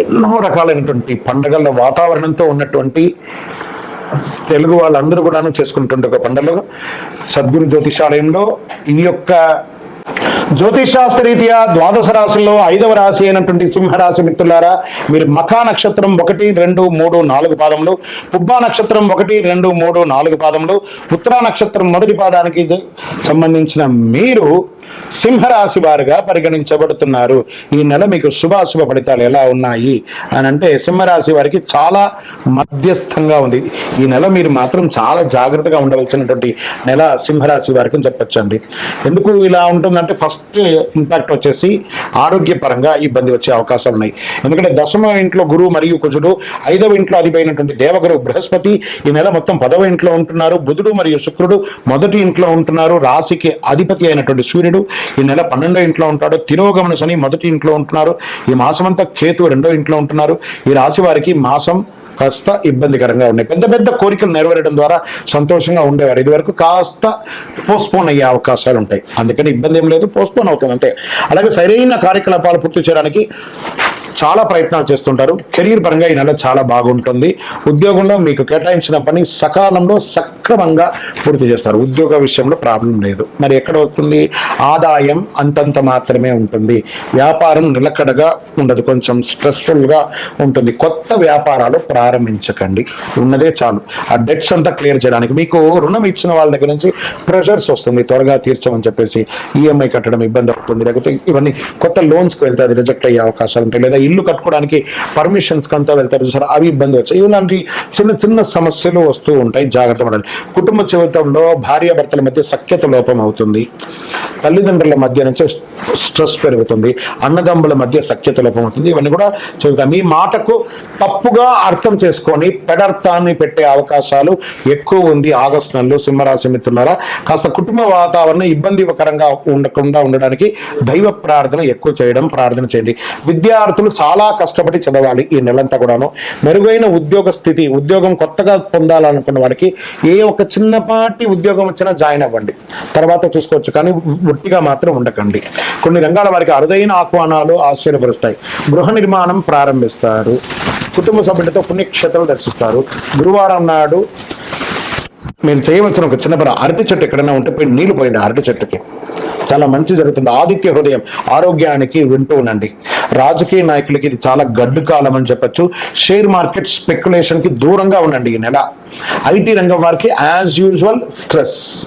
ఎన్నో రకాలైనటువంటి పండగల వాతావరణంతో ఉన్నటువంటి తెలుగు వాళ్ళందరూ కూడాను చేసుకుంటుండే ఒక పండుగ సద్గురు జ్యోతిషాలయంలో ఈ యొక్క జ్యోతిషాస్త్రరీత్యా ద్వాదశ రాశుల్లో ఐదవ రాశి అయినటువంటి సింహరాశి మిత్రులారా మీరు మఖా నక్షత్రం ఒకటి రెండు మూడు నాలుగు పాదములు పుబ్బా నక్షత్రం ఒకటి రెండు మూడు నాలుగు పాదములు ఉత్తరా నక్షత్రం మొదటి పాదానికి సంబంధించిన మీరు సింహరాశి వారుగా పరిగణించబడుతున్నారు. ఈ నెల మీకు శుభాశుభ ఫలితాలు ఎలా ఉన్నాయి? అని అంటే సింహరాశి వారికి చాలా మధ్యస్థంగా ఉంది. ఈ నెల మీరు మాత్రం చాలా జాగ్రత్తగా ఉండవలసినటువంటి నెల సింహరాశి వారికి చెప్పచ్చండి. ఎందుకు ఇలా ఉంటుందంటే ఫస్ట్ ఇంపాక్ట్ వచ్చేసి ఆరోగ్యపరంగా ఇబ్బంది వచ్చే అవకాశాలు ఉన్నాయి. ఎందుకంటే దశమ ఇంట్లో గురువు మరియు కుజుడు ఐదవ ఇంట్లో అధిపోయినటువంటి దేవగురు బృహస్పతి ఈ నెల మొత్తం పదవ ఇంట్లో ఉంటున్నారు. బుధుడు మరియు శుక్రుడు మొదటి ఇంట్లో ఉంటున్నారు. రాశికి అధిపతి అయినటువంటి సూర్యుడు ఈ నెల పన్నెండో ఇంట్లో ఉంటాడు. తిరోగమన శని మొదటి ఇంట్లో ఉంటున్నారు. ఈ మాసమంతా కేతు రెండో ఇంట్లో ఉంటున్నారు. ఈ రాశి వారికి మాసం కాస్త ఇబ్బందికరంగా ఉన్నాయి. పెద్ద పెద్ద కోరికలు నెరవేరడం ద్వారా సంతోషంగా ఉండేవారు. ఇదివరకు కాస్త పోస్ట్పోన్ అయ్యే అవకాశాలు ఉంటాయి. అందుకని ఇబ్బంది ఏం లేదు. పోస్ట్పోన్ అవుతుంది అంతే. అలాగే సరైన కార్యకలాపాలు పూర్తి చేయడానికి చాలా ప్రయత్నాలు చేస్తుంటారు. కెరీర్ పరంగా ఈ నెల చాలా బాగుంటుంది. ఉద్యోగంలో మీకు కేటాయించిన పని సకాలంలో సక్రమంగా పూర్తి చేస్తారు. ఉద్యోగ విషయంలో ప్రాబ్లం లేదు. మరి ఎక్కడ వస్తుంది ఆదాయం అంతంత మాత్రమే ఉంటుంది. వ్యాపారం నిలకడగా ఉండదు. కొంచెం స్ట్రెస్ఫుల్గా ఉంటుంది. కొత్త వ్యాపారాలు ప్రారంభించకండి. ఉన్నదే చాలు. ఆ డెట్స్ అంతా క్లియర్ చేయడానికి మీకు రుణం ఇచ్చిన వాళ్ళ దగ్గర నుంచి ప్రెషర్స్ వస్తుంది. త్వరగా తీర్చమని చెప్పేసి ఈఎంఐ కట్టడం ఇబ్బంది అవుతుంది. లేకపోతే ఇవన్నీ కొత్త లోన్స్కి వెళ్తే అది రిజెక్ట్ అయ్యే అవకాశాలు ఉంటాయి. లేదా ఇల్లు కట్టుకోవడానికి పర్మిషన్స్ అంతా వెళ్తారు చూసారు? అవి ఇబ్బంది వచ్చాయి. ఇలాంటి చిన్న చిన్న సమస్యలు వస్తూ ఉంటాయి. జాగ్రత్త పడాలి. కుటుంబ జీవితంలో భార్యాభర్తల మధ్య సఖ్యత లోపం అవుతుంది. తల్లిదండ్రుల మధ్య నుంచి స్ట్రెస్ పెరుగుతుంది. అన్నదమ్ముల మధ్య సఖ్యత లోపం అవుతుంది. ఇవన్నీ కూడా చెబుతాం మీ మాటకు తప్పుగా అర్థం చేసుకొని పెడర్థాన్ని పెట్టే అవకాశాలు ఎక్కువ ఉంది ఆగస్టు నెలలో. సింహరాశి మిత్రులారా కాస్త కుటుంబ వాతావరణం ఇబ్బందికరంగా ఉండకుండా ఉండడానికి దైవ ప్రార్థన ఎక్కువ చేయడం ప్రార్థన చేయండి. విద్యార్థులు చాలా కష్టపడి చదవాలి ఈ నెలంతా కూడాను. మెరుగైన ఉద్యోగ స్థితి ఉద్యోగం కొత్తగా పొందాలనుకున్న వాడికి ఏ ఒక చిన్నపాటి ఉద్యోగం వచ్చినా జాయిన్ అవ్వండి. తర్వాత చూసుకోవచ్చు కానీ ఒట్టిగా మాత్రం ఉండకండి. కొన్ని రంగాల వారికి అరుదైన ఆహ్వానాలు ఆశ్చర్యపరుస్తాయి. గృహ నిర్మాణం ప్రారంభిస్తారు. కుటుంబ సభ్యులతో పుణ్యక్షేత్రాలు దర్శిస్తారు. గురువారం నాడు మీరు చేయవలసిన ఒక చిన్న పని అరటి చెట్టు ఎక్కడైనా ఉంటే పోయి నీళ్ళు పోయండి అరటి చెట్టుకి. చాలా మంచి జరుగుతుంది. ఆదిత్య హృదయం ఆరోగ్యానికి వింటూ ఉండండి. రాజకీయ నాయకులకి ఇది చాలా గడ్డు కాలం అని చెప్పొచ్చు. షేర్ మార్కెట్ స్పెక్యులేషన్కి దూరంగా ఉండండి ఈ నెల. ఐటీ రంగం వారికి యాజ్ యూజువల్ స్ట్రెస్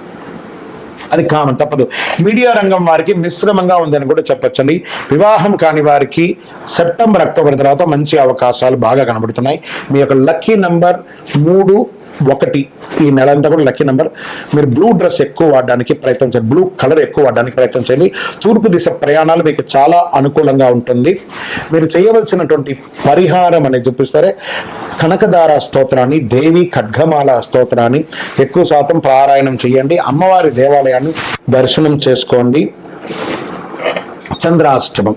అది కామన్ తప్పదు. మీడియా రంగం వారికి మిశ్రమంగా ఉందని కూడా చెప్పచ్చండి. వివాహం కాని వారికి సెప్టెంబర్ అక్టోబర్ తర్వాత మంచి అవకాశాలు బాగా కనబడుతున్నాయి. మీ యొక్క లక్కీ నంబర్ మూడు ఒకటి. ఈ నెల అంతా కూడా లక్కీ నెంబర్. మీరు బ్లూ డ్రెస్ ఎక్కువ వాడడానికి ప్రయత్నం చేయండి. బ్లూ కలర్ ఎక్కువ వాడడానికి ప్రయత్నం చేయండి. తూర్పు దిశ ప్రయాణాలు మీకు చాలా అనుకూలంగా ఉంటుంది. మీరు చేయవలసినటువంటి పరిహారం అనేది చూపిస్తారే. కనకదార స్తోత్రాన్ని దేవి ఖడ్గమాల స్తోత్రాన్ని ఎక్కువ శాతం పారాయణం చేయండి. అమ్మవారి దేవాలయాన్ని దర్శనం చేసుకోండి. చంద్రాష్టమం.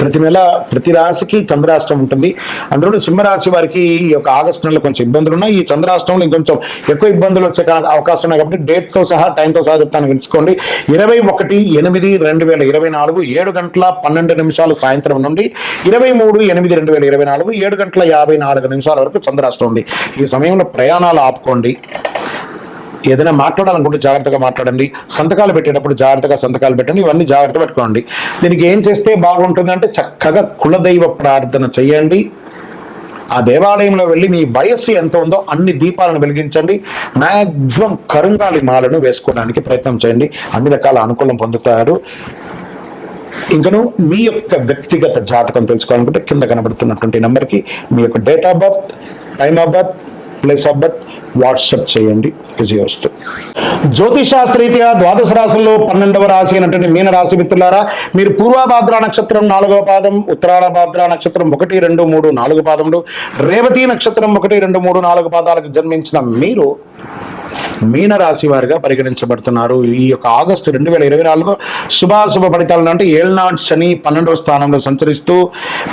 ప్రతి నెల ప్రతి రాశికి చంద్రాష్టం ఉంటుంది. అందులో సింహరాశి వారికి ఈ యొక్క ఆగస్టు నెలలో కొంచెం ఇబ్బందులు ఉన్నాయి. ఈ చంద్రాష్టంలో ఇంకొంచెం ఎక్కువ ఇబ్బందులు వచ్చే అవకాశం ఉన్నాయి కాబట్టి డేట్తో సహా టైంతో సహా చెప్తాను తెలుసుకోండి. ఇరవై ఒకటి ఎనిమిది రెండు వేల ఇరవై నాలుగు ఏడు గంటల పన్నెండు నిమిషాలు సాయంత్రం నుండి ఇరవై మూడు ఎనిమిది రెండు వేల ఇరవై నాలుగు ఏడు గంటల యాభై నాలుగు నిమిషాల వరకు చంద్రాష్టం ఉంది. ఈ సమయంలో ప్రయాణాలు ఆపుకోండి. ఏదైనా మాట్లాడాలనుకుంటే జాగ్రత్తగా మాట్లాడండి. సంతకాలు పెట్టేటప్పుడు జాగ్రత్తగా సంతకాలు పెట్టండి. ఇవన్నీ జాగ్రత్త పెట్టుకోండి. దీనికి ఏం చేస్తే బాగుంటుందంటే చక్కగా కులదైవ ప్రార్థన చేయండి. ఆ దేవాలయంలో వెళ్ళి మీ వయస్సు ఎంత ఉందో అన్ని దీపాలను వెలిగించండి. మ్యాక్సిమం కరుంగాలి మాలను వేసుకోవడానికి ప్రయత్నం చేయండి. అన్ని రకాల అనుకూలం పొందుతారు. ఇంకను మీ యొక్క వ్యక్తిగత జాతకం తెలుసుకోవాలనుకుంటే కింద కనబడుతున్నటువంటి నెంబర్కి మీ యొక్క date of birth time of birth place of birth WhatsApp చేయండి విజయవస్తు జ్యోతిషాస్త్రీత్యా ద్వాదశ రాశుల్లో పన్నెండవ రాశి అయినటువంటి మీన రాశి మిత్రులారా మీరు పూర్వభాద్ర నక్షత్రం నాలుగవ పాదం ఉత్తరాల భాద్ర నక్షత్రం ఒకటి రెండు మూడు నాలుగు పాదములు రేవతి నక్షత్రం ఒకటి రెండు మూడు నాలుగు పాదాలకు జన్మించిన మీరు మీనరాశి వారిగా పరిగణించబడుతున్నారు. ఈ యొక్క ఆగస్టు రెండు వేల ఇరవై నాలుగు శుభాశుభ ఫలితాలను అంటే ఏళ్నాడు శని పన్నెండవ స్థానంలో సంచరిస్తూ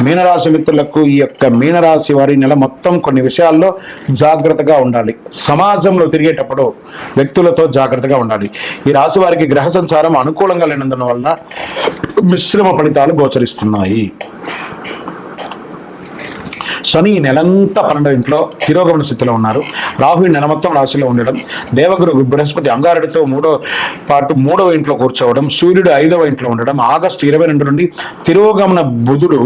మీనరాశి మిత్రులకు ఈ యొక్క మీనరాశి వారి నెల మొత్తం కొన్ని విషయాల్లో జాగ్రత్తగా ఉండాలి. సమాజంలో తిరిగేటప్పుడు వ్యక్తులతో జాగ్రత్తగా ఉండాలి. ఈ రాశి వారికి గ్రహ సంచారం అనుకూలంగా లేనందున వలన మిశ్రమ ఫలితాలు గోచరిస్తున్నాయి. శని నెలంతా పన్నెండు ఇంట్లో తిరోగమన స్థితిలో ఉన్నారు. రాహు నెల మొత్తం రాశిలో ఉండడం దేవగురు బృహస్పతి అంగారుడితో మూడో పాటు మూడవ ఇంట్లో కూర్చోవడం సూర్యుడు ఐదవ ఇంట్లో ఉండడం ఆగస్టు ఇరవై రెండు నుండి తిరోగమన బుధుడు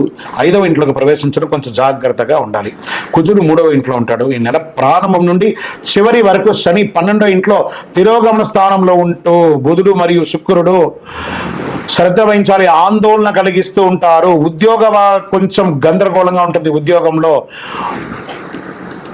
ఐదవ ఇంట్లోకి ప్రవేశించడం కొంచెం జాగ్రత్తగా ఉండాలి. కుజుడు మూడవ ఇంట్లో ఉంటాడు. ఈ నెల ప్రారంభం నుండి చివరి వరకు శని పన్నెండో ఇంట్లో తిరోగమన స్థానంలో ఉంటూ బుధుడు మరియు శుక్రుడు శ్రద్ధ వహించాలి ఆందోళన కలిగిస్తూ ఉంటారు. ఉద్యోగ కొంచెం గందరగోళంగా ఉంటుంది ఉద్యోగంలో.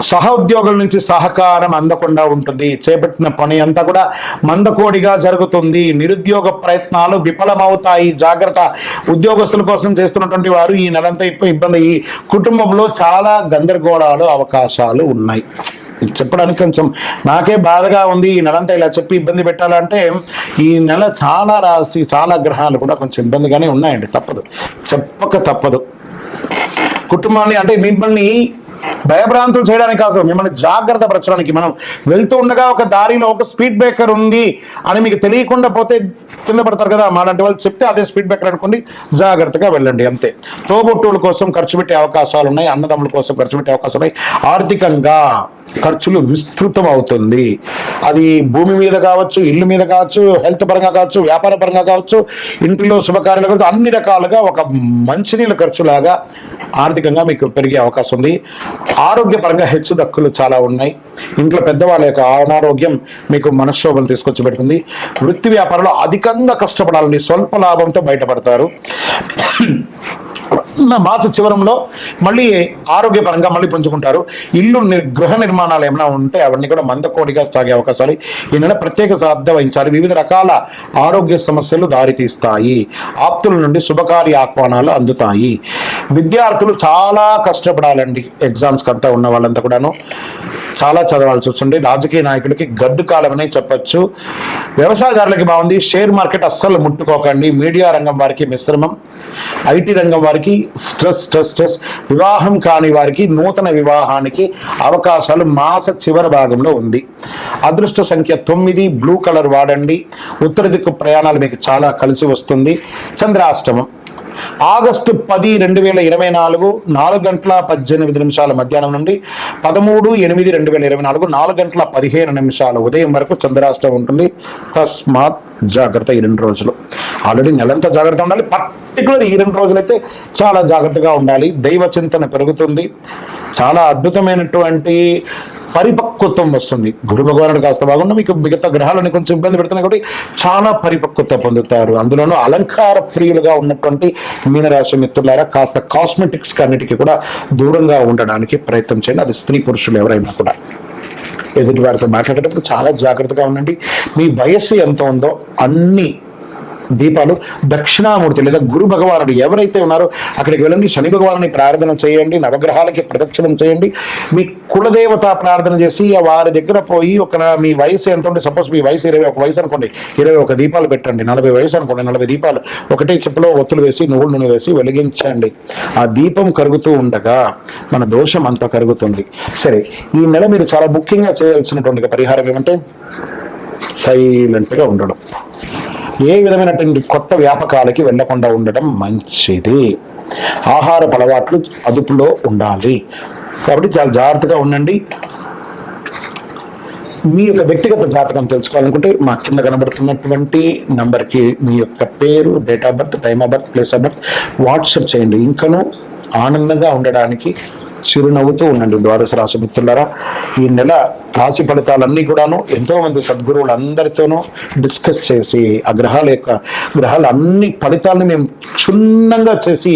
సహ ఉద్యోగుల నుంచి సహకారం అందకుండా ఉంటుంది. చేపట్టిన పని అంతా కూడా మందకోడిగా జరుగుతుంది. నిరుద్యోగ ప్రయత్నాలు విఫలమవుతాయి. జాగ్రత్త. ఉద్యోగస్తుల కోసం చేస్తున్నటువంటి వారు ఈ నెలంతా ఇప్పుడు ఇబ్బంది. ఈ కుటుంబంలో చాలా గందరగోళాలు అవకాశాలు ఉన్నాయి. చెప్పడానికి కొంచెం నాకే బాధగా ఉంది. ఈ నెలంతా ఇలా చెప్పి ఇబ్బంది పెట్టాలంటే ఈ నెల చాలా రాసి చాలా గ్రహాలు కూడా కొంచెం ఇబ్బందిగానే ఉన్నాయండి. తప్పదు. చెప్పక తప్పదు. కుటుంబాన్ని అంటే మిమ్మల్ని భయభ్రాంతులు చేయడానికి కాదు మిమ్మల్ని జాగ్రత్త పరచడానికి మనం వెళ్తూ ఉండగా ఒక దారిలో ఒక స్పీడ్ బ్రేకర్ ఉంది అని మీకు తెలియకుండా పోతే కింద పడతారు కదా మాలాంటి వాళ్ళు చెప్తే అదే స్పీడ్ బ్రేకర్ అనుకోండి జాగ్రత్తగా వెళ్ళండి అంతే. తోబుట్టువుల కోసం ఖర్చు పెట్టే అవకాశాలు ఉన్నాయి అన్నదమ్ముల కోసం ఖర్చు పెట్టే అవకాశాలు ఉన్నాయి. ఆర్థికంగా ఖర్చులు విస్తృతం అవుతుంది అది భూమి మీద కావచ్చు ఇల్లు మీద కావచ్చు హెల్త్ పరంగా కావచ్చు వ్యాపార పరంగా కావచ్చు ఇంటిలో శుభకార్యాలు కావచ్చు అన్ని రకాలుగా ఒక మంచినీళ్ళ ఖర్చులాగా ఆర్థికంగా మీకు పెరిగే అవకాశం ఉంది. ఆరోగ్యపరంగా హెచ్చు దక్కులు చాలా ఉన్నాయి. ఇంట్లో పెద్దవాళ్ళ యొక్క అనారోగ్యం మీకు మనశ్శోభను తీసుకొచ్చి పెడుతుంది. వృత్తి వ్యాపారంలో అధికంగా కష్టపడాలని స్వల్ప లాభంతో బయటపడతారు. నా మాస చివరంలో మళ్ళీ ఆరోగ్యపరంగా మళ్ళీ పుంజుకుంటారు. ఇల్లు ని- గృహ నిర్మాణాలు ఏమైనా ఉంటే అవన్నీ కూడా మందకోడిగా సాగే అవకాశాలు ఈ నెల ప్రత్యేక శ్రద్ధ వహించాలి వివిధ రకాల ఆరోగ్య సమస్యలు దారితీస్తాయి. ఆప్తుల నుండి శుభకార్య ఆహ్వానాలు అందుతాయి. విద్యార్థులు చాలా కష్టపడాలండి. ఎగ్జామ్స్కి అంతా ఉన్న వాళ్ళంతా కూడాను. చాలా చదవాల్సి వస్తుంది. రాజకీయ నాయకులకి గడ్డు కాలం అనే వ్యవసాయదారులకి బాగుంది. షేర్ మార్కెట్ అస్సలు ముట్టుకోకండి. మీడియా రంగం వారికి మిశ్రమం. ఐటీ రంగం వారికి స్ట్రెస్ స్ట్రెస్ స్ట్రెస్. వివాహం కాని వారికి నూతన వివాహానికి అవకాశాలు మాస చివరి భాగంలో ఉంది. అదృష్ట సంఖ్య తొమ్మిది. బ్లూ కలర్ వాడండి. ఉత్తర దిక్కు ప్రయాణాలు మీకు చాలా కలిసి వస్తుంది. చంద్రాష్టమం. ఆగస్టు పది రెండు వేల ఇరవై నాలుగు నాలుగు గంటల పద్దెనిమిది నిమిషాల మధ్యాహ్నం నుండి పదమూడు ఎనిమిది రెండు వేల ఇరవై నాలుగు నాలుగు గంటల పదిహేను నిమిషాల ఉదయం వరకు చంద్రాష్టం ఉంటుంది. తస్మాత్ జాగ్రత్త ఈ రెండు రోజులు. ఆల్రెడీ నెలంతా జాగ్రత్త ఉండాలి. పర్టికులర్ ఈ రెండు రోజులైతే చాలా జాగ్రత్తగా ఉండాలి. దైవ చింతన పెరుగుతుంది. చాలా అద్భుతమైనటువంటి పరిపక్వత్వం వస్తుంది. గురు భగవానుడు కాస్త బాగున్నా మీకు మిగతా గ్రహాలని కొంచెం ఇబ్బంది పెడుతున్నాయి కాబట్టి చాలా పరిపక్వత పొందుతారు. అందులోనూ అలంకార ప్రియులుగా ఉన్నటువంటి మీనరాశి మిత్రులారా కాస్త కాస్మెటిక్స్ అన్నిటికీ కూడా దూరంగా ఉండడానికి ప్రయత్నం చేయండి. అది స్త్రీ పురుషులు ఎవరైనా కూడా. ఎదుటి వారితో మాట్లాడేటప్పుడు చాలా జాగ్రత్తగా ఉండండి. మీ వయస్సు ఎంత ఉందో అన్ని దీపాలు దక్షిణామూర్తి లేదా గురు భగవానుడు ఎవరైతే ఉన్నారో అక్కడికి వెళ్ళండి. శని భగవానుని ప్రార్థన చేయండి. నవగ్రహాలకి ప్రదక్షిణం చేయండి. మీ కులదేవత ప్రార్థన చేసి వారి దగ్గర పోయి ఒక మీ వయసు ఎంత ఉంటే సపోజ్ మీ వయసు ఇరవై ఒక వయసు అనుకోండి. ఇరవై ఒక దీపాలు పెట్టండి. నలభై వయసు అనుకోండి. నలభై దీపాలు ఒకటే చెప్పులో ఒత్తులు వేసి నువ్వుల నూనె వేసి వెలిగించండి. ఆ దీపం కరుగుతూ ఉండగా మన దోషం అంతా కరుగుతుంది. సరే ఈ నెల మీరు చాలా ముఖ్యంగా చేయాల్సినటువంటి పరిహారం ఏమంటే సైలెంట్గా ఉండడం. ఏ విధమైనటువంటి కొత్త వ్యాపకాలకి వెళ్ళకుండా ఉండడం మంచిది. ఆహార అలవాట్లు అదుపులో ఉండాలి. కాబట్టి చాలా జాగ్రత్తగా ఉండండి. మీ యొక్క వ్యక్తిగత జాతకం తెలుసుకోవాలనుకుంటే మా కింద కనబడుతున్నటువంటి నంబర్కి మీ యొక్క పేరు date of birth time of birth place of birth WhatsApp చేయండి. ఇంకనూ ఆనందంగా ఉండడానికి చిరునవ్వుతూ ఉండండి ద్వాదశ రాశి మిత్రులరా. ఈ నెల రాశి ఫలితాలన్నీ కూడాను ఎంతో మంది సద్గురువులు అందరితోనూ డిస్కస్ చేసి ఆ గ్రహాల యొక్క గ్రహాల అన్ని ఫలితాలను మేము క్షుణ్ణంగా చేసి